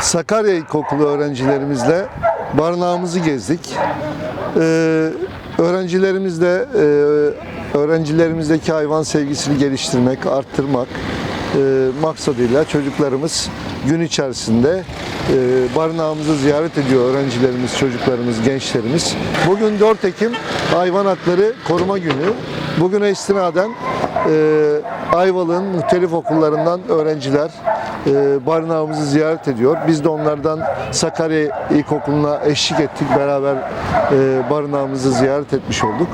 Sakarya İlkokulu öğrencilerimizle barınağımızı gezdik. Ee, öğrencilerimizle e, öğrencilerimizdeki hayvan sevgisini geliştirmek, arttırmak e, maksadıyla çocuklarımız gün içerisinde e, barınağımızı ziyaret ediyor öğrencilerimiz, çocuklarımız, gençlerimiz. Bugün 4 Ekim Hayvan Hakları Koruma Günü. Bugüne istinaden e, Ayvalık'ın muhtelif okullarından öğrenciler e, barınağımızı ziyaret ediyor. Biz de onlardan Sakarya İlkokulu'na eşlik ettik. Beraber e, barınağımızı ziyaret etmiş olduk.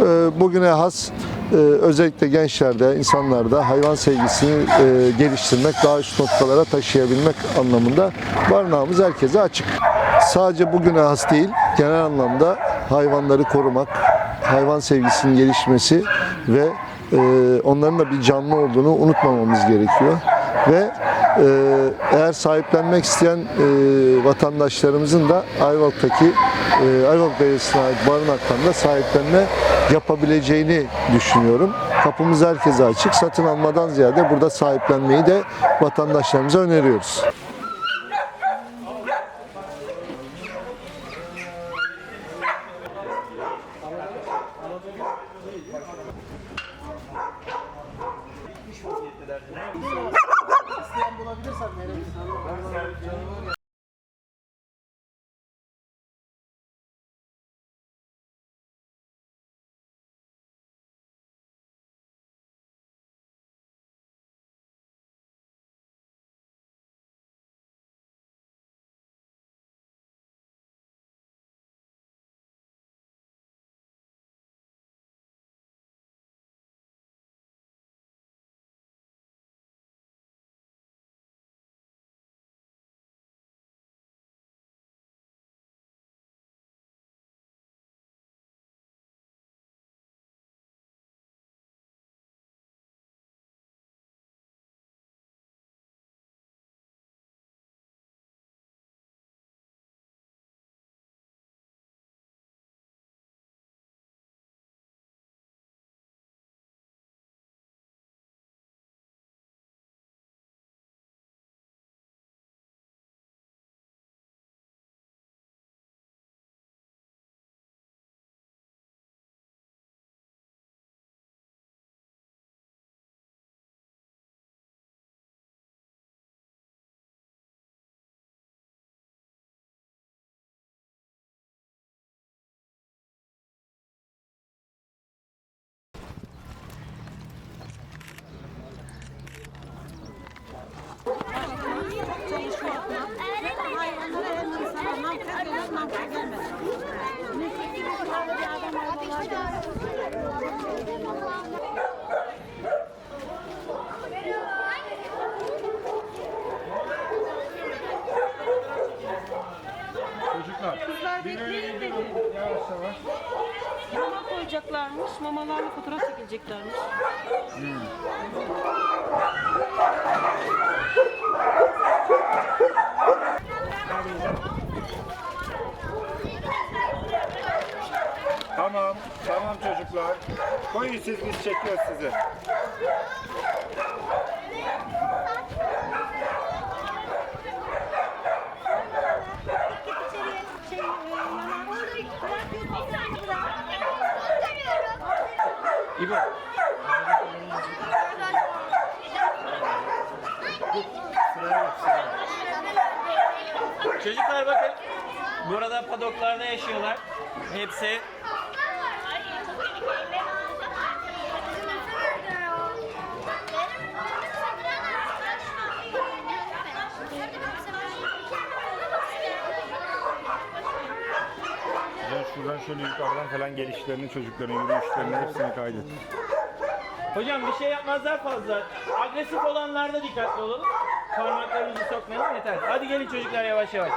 E, bugüne has özellikle gençlerde, insanlarda hayvan sevgisini geliştirmek, daha üst noktalara taşıyabilmek anlamında barınağımız herkese açık. Sadece bugüne has değil, genel anlamda hayvanları korumak, hayvan sevgisinin gelişmesi ve onların da bir canlı olduğunu unutmamamız gerekiyor. Ve eğer sahiplenmek isteyen e, vatandaşlarımızın da Ayvalık'taki e, Ayvalık Belediyesi'ne ait barınaktan da sahiplenme yapabileceğini düşünüyorum. Kapımız herkese açık. Satın almadan ziyade burada sahiplenmeyi de vatandaşlarımıza öneriyoruz. Kaldırsak nereye? Çocuklar. Kızlar bekleyin dedi. Yavaş yavaş. Mama koyacaklarmış, mamalarla fotoğraf çekileceklermiş. Tamam. Tamam çocuklar. Koyun siz biz çekiyoruz sizi. İbo. Çocuklar bakın. Burada padoklarda yaşıyorlar. Hepsi Şuradan şöyle yukarıdan falan gelişlerini, çocukların yürüyüşlerini hepsini kaydet. Hocam bir şey yapmazlar fazla. Agresif olanlarda dikkatli olalım. Parmaklarımızı sokmayalım yeter. Hadi gelin çocuklar yavaş yavaş.